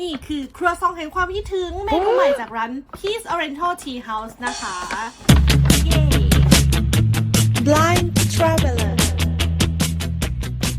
นี่คือครัวซองแห่งความคิดถึงเมนูใหม่จากร้าน Peace Oriental Tea House นะคะ เย้ Blind Traveler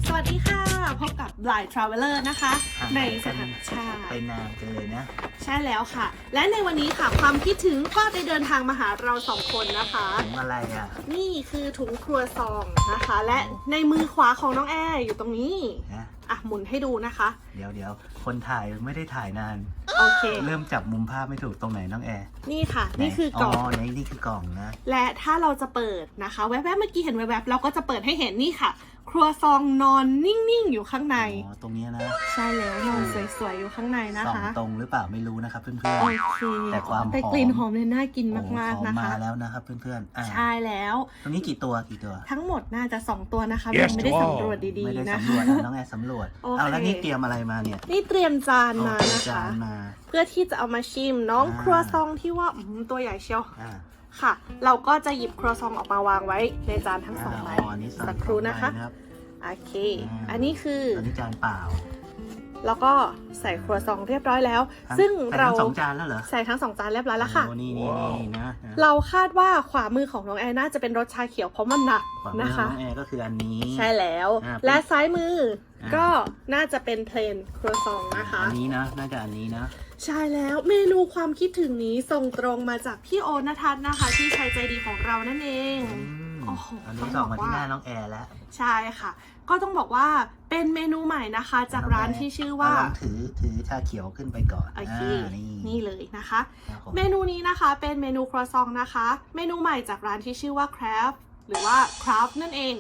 สวัสดีค่ะ พบกับ Blind Traveler นะคะห่างในหายสกันถานชาติไปนานกันเลยนะ ใช่แล้วค่ะ และในวันนี้ค่ะความคิดถึงก็ได้เดินทางมาหาเราสองคนนะคะ ถุงอะไรอะ นี่คือถุงครัวซองนะคะ และในมือขวาของน้องแอร์อยู่ตรงนี้ นะ อะหมุนให้ดูนะคะ เดี๋ยวเดี๋ยวคนถ่ายไม่ได้ถ่ายนาน โอเค เริ่มจับมุมภาพไม่ถูกตรงไหนน้องแอร์นี่ค่ะ นี่คือกล่อง อ๋อนี่นี่คือกล่องนะ และถ้าเราจะเปิดนะคะ แวบๆเมื่อกี้เห็นแวบๆเราก็จะเปิดให้เห็นนี่ค่ะครัวซองนอนนิ่งๆอยู่ข้างใน อ๋อตรงเนี้ยนะใช่แล้วนอนสวยๆอยู่ข้างในนะส่องคะตรงหรือเปล่าไม่รู้นะครับเพื่อนโอเคแต่ความหอม แต่กลิ่นหอมเนี่ยน่ากินๆโอ้มากของๆนะคะมาแล้วนะครับเพื่อนๆอ่าใช่แล้ว ตรงนี้กี่ตัวกี่ตัว ทั้งหมดน่าจะสองตัวนะคะ Yes ยังไม่ได้ to all สำรวจดีไม่ได้ๆนะสำรคะวจอะน้องแอร์สำรวจ โอเค เอาแล้วนี่เตรียมอะไรมาเนี่ยนี่เตรียมจานมาเอานะจาคะ นมา เพื่อที่จะเอามาชิมน้องอ่า ครัวซองที่ว่าอืมตัวใหญ่เชียว อ่า ค่ะ เราก็จะหยิบครัวซองออกมาวางไว้ในจานทั้งสองใบอ๋อนี่สักครู่นะคะสองใบรับโอเคอ่าอันนี้คืออันนี้จานเปล่า แล้วก็ใส่ครัวซองเรียบร้อยแล้วทั้ซึ่งใส่เราทั้งสองจานแล้วเหรอ ใส่ทั้งสองจานเรียบร้อยแล้วค่ะโอ้นี่นี่นี่นะนะ เราคาดว่าขวามือของน้องแอนน่าจะเป็นรสชาเขียวเพราะมันหนักความมือนะของคะน้องแอร์ก็คืออันนี้ ใช่แล้วอ่าและซ้ายมืออาก็น่าจะเป็นเพลนครัวซองนะคะ อันนี้นะ น่าจะอันนี้นะ ใช่แล้วเมนูความคิดถึงนี้ส่งตรงมาจากพี่โอนทัศน์นะคะ ที่ชายใจดีของเรานั่นเองอืมโอ้โหอันต้นี้องส่งบมาอกที่ว่าหน้าน้องแอร์แล้ว ใช่ค่ะ ก็ต้องบอกว่าเป็นเมนูใหม่นะคะ จากร้านที่ชื่อว่าลองถือถือชาเขียวขึ้นไปก่อนโอเคอ่านี่นี่เลยนะคะครับผมเมนูนี้นะคะเป็นเมนูครัวซองนะคะ เมนูใหม่จากร้านที่ชื่อว่า Craft หรือว่า Craft นั่นเอง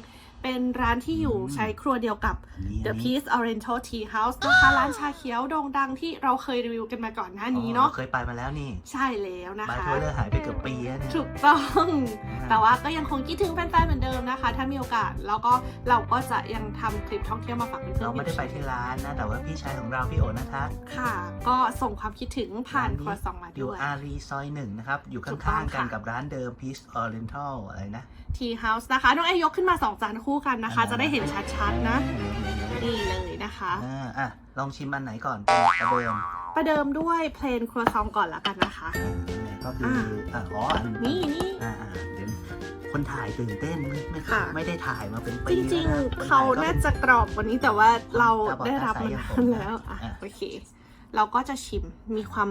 เป็นร้านที่อยู่ใช้ครัวเดียวกับอันนี้ The อันนี้ Peace Oriental Tea House นะคะ ร้านชาเขียวโด่งดังที่เราเคยรีวิวกันมาก่อนหน้านี้เนาะอ๋อเคยไปมาแล้วนี่ ใช่แล้วนะไปคะทัวร์เลอร์หายไปเกือบปีแล้วเนี่ยถูกต้องอ่าแต่ว่าก็ยังคงคิดถึงแฟนๆเหมือนเดิมนะคะ ถ้ามีโอกาส แล้วก็เราก็จะยังทำคลิปท่องเที่ยวมาฝากเพื่อนๆเราไม่ได้ไปที่ร้านนะ แต่ว่าพี่ชายของเราพี่โอนะคะค่ะ ก็ส่งความคิดถึงผ่านร้านนี้ครัวซองมาอยู่ด้วยอารีซอยหนึ่งนะครับ อยู่ถูกต้อข้างงๆกันค่ะกับร้านเดิม Peace Oriental อะไรนะ Tea House นะคะ น้องไอยกขึ้นมา2จานคู่กันนะคะ จะได้เห็นชัดๆนะนี่เลยนะคะอ่าอะลองชิมอันไหนก่อนเป็นประเดิมประเดิมด้วยเพลนครัวซองก่อนละกันนะคะอ่าก็คืออ่าอ๋ออันนี่นี่อ่าอ่าเดี๋ยวคนถ่ายตื่นเต้นไม่ไม่ค่ะ ไม่ได้ถ่ายมาเป็นจปีริงแล้วนะๆ เขาน่าจะกรอบกว่านี้แต่ว่าเราได้รับมันตาบอดตาใสนานแล้วอะอะโอเค เราก็จะชิมมีความ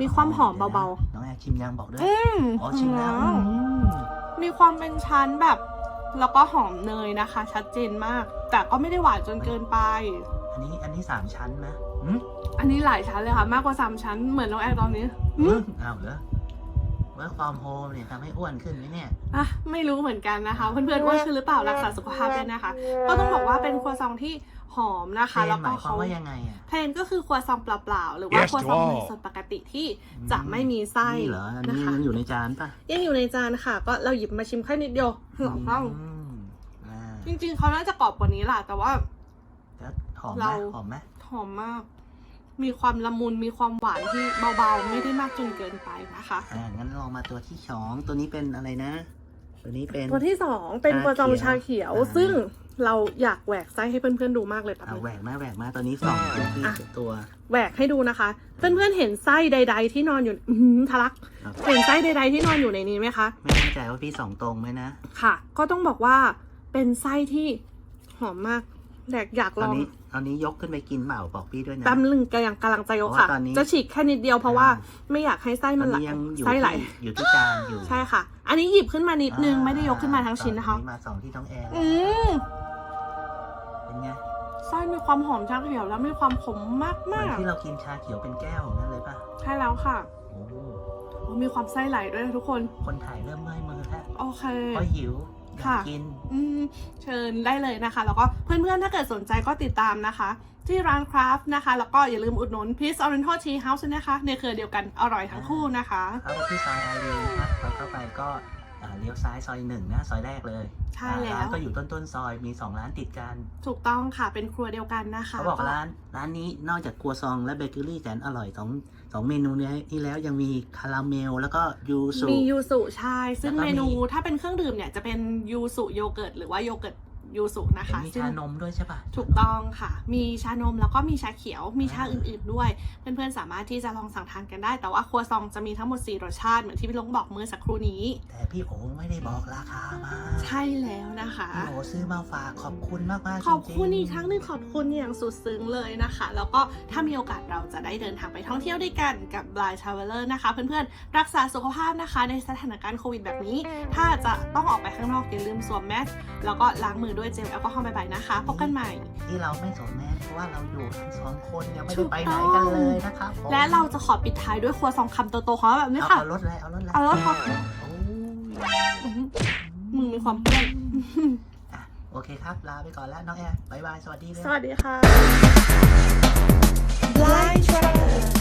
มีความหอมเบาๆน้องแอร์ชิมยังบอกด้วยๆอืมอ๋อชิมแล้วอืมอืมมีความเป็นชั้นแบบ แล้วก็หอมเนยนะคะ ชัดเจนมาก แต่ก็ไม่ได้หวานจนเกินไป อันนี้อันนี้สามชั้นไหมอืมอันนี้หลายชั้นเลยค่ะ มากกว่าสามชั้นเหมือนน้องแอร์ตอนนี้อืมอ้าวเหรอ work from home เนี่ยทำให้อ้วนขึ้นไหมเนี่ย อะไม่รู้เหมือนกันนะคะ เพื่อนๆว่าชื่อหรือเปล่ารักษาสุขภาพด้วยนะคะ ก็ต้องบอกว่าเป็นครัวซองที่หอมนะคะเพลแล้นวหก็มายความเขาว่ายังไงอะเพลนก็คือครัวซองเปล่าๆ หรือว่า Yes ครัวซอง to all เนยสดปกติที่จะไม่มีไส้นี่เหรออันนะนี้คะยังอยู่ในจานป่ะยังอยู่ในจานค่ะ ก็เราหยิบมาชิมแค่นิดเดียวหอมมากอืมอ่าจริงๆเขาน่าจะกรอบกว่านี้แหละแต่ว่าแล้วหอมไหมเราหอมไหมหอมมาก มีความละมุนมีความหวานที่เบาๆ ไม่ได้มากจนเกินไปนะคะ อ่างั้นลองมาตัวที่สองตัวนี้เป็นอะไรนะ ตัวนี้เป็น ตัวที่สองเป็นครัวซองชาเขียว อ่า ซึ่งเราอยากแหวกไส้ให้เพื่อนๆดูมากเลยแป๊บเอานึง แหวกมาแหวกมาตัวนี้สองตัวที่อะ ตัวแหวกให้ดูนะคะ เพื่อนๆเห็นไส้ใด ๆ ที่นอนอยู่อื้อหือทะลัก ครับเห็นไส้ใด ๆ ที่นอนอยู่ในนี้ไหมคะ ไม่แน่ใจว่าพี่สองตรงไหมนะ ค่ะ ก็ต้องบอกว่าเป็นไส้ที่หอมมากอยากอยากตลอนองนี้ ตอนนี้ยกขึ้นไปกินเปล่าบอกพี่ด้วยนะ แป๊บนึงกำลังกำลังจะยกค่ะ เพราะว่าตอนนี้จะฉีกแค่นิดเดียวเพราะว่าไม่อยากให้ไส้ตมัอนนไหลนี้ยังอยู่ไส้ไหลที่อยู่ที่จานอยู่ใช่ค่ะ อันนี้หยิบขึ้นมานิดนึงไม่ได้ยกขึ้นมาทั้งชิ้นนะคะตอมาสองที่ท้องแอร์อืมเป็นไงไส้มีความหอมชาเขียวแล้วมีความขมมากเหมือนมากที่เรากินชาเขียวเป็นแก้วนั่นเลยป่ะใช่แล้วค่ะโอ้โหโอ้มีความไส้ไหลด้วยนะทุกคน คนถ่ายเริ่มเมื่อยมือแล้วโอเค เพราะหิว อยากค่ะกิน อืมเชิญได้เลยนะคะ แล้วก็เพื่อนๆ ถ้าเกิดสนใจก็ติดตามนะคะ ที่ร้านคราฟต์นะคะ แล้วก็อย่าลืมอุดหนุน Peace Oriental Tea House ด้วยนะคะ ในเครือเดียวกันอร่อยทั้งคู่นะคะเข้าไปที่ซอยอารีนะครับพอเข้าไปก็อ่า เลี้ยวซ้ายซอยหนึ่งนะซอยแรกเลยใช่แล้วร้านก็อยู่ต้นต้นๆซอยมีสองร้านติดกัน ถูกต้องค่ะเป็นครัวเดียวกันนะคะเขาบอกร้านร้านนี้นอกจากครัวซองและเบเกอรี่แสนอร่อยสองสองเมนูนี้นี่แล้วยังมีคาราเมลแล้วก็ยูสุมียูสุใช่ซึ่งแล้วก็เมนูมีถ้าเป็นเครื่องดื่มเนี่ยจะเป็นยูสุโยเกิร์ตหรือว่าโยเกิร์ต ยูสุนะเห็นคะมีซึ่งชานมด้วยใช่ปะถูกต้องค่ะ มีชานมแล้วก็มีชาเขียว มีชาอื่นๆด้วย เพื่อนๆสามารถที่จะลองสั่งทานกันได้ แต่ว่าครัวซองจะมีทั้งหมด 4 รสชาติเหมือนที่พี่ลงบอกเมื่อสักครู่นี้ แต่พี่โอไม่ได้บอกราคามา ใช่แล้วนะคะ พี่โอซื้อมาฝากขอบคุณมากมากๆขอบคุณจริอีงกๆครั้งหนึ่งขอบคุณอย่างสุดซึ้งเลยนะคะ แล้วก็ถ้ามีโอกาสเราจะได้เดินทางไปท่องเที่ยวด้วยกันกับ Blind Traveler นะคะ เพื่อนๆรักษาสุขภาพนะคะในสถานการณ์โควิดแบบนี้ ถ้าจะต้องออกไปข้างนอกอย่าลืมสวมแมสแล้วก็ล้างมือด้วยเจลแอลกอฮอล์บ่อยๆนะคะ พบกันใหม่ ที่เราไม่สนแม้เพราะว่าเราอยู่กันสองคนยังไม่ถูได้กไปไหนต้องกันเลยนะครับผมและเราจะขอปิดท้ายด้วยครัวซองคำโตๆของเราแบบนี้เอาค่ะ เอารถเลยเอารถเลยเอารถค่ะ โอ้ยอื้อหือมึงมีความเพื่อนอะโอเคครับ ลาไปก่อนแล้วน้องแอร์บายบาย สวัสดีเลย สวัสดีค่ะ Blind Traveler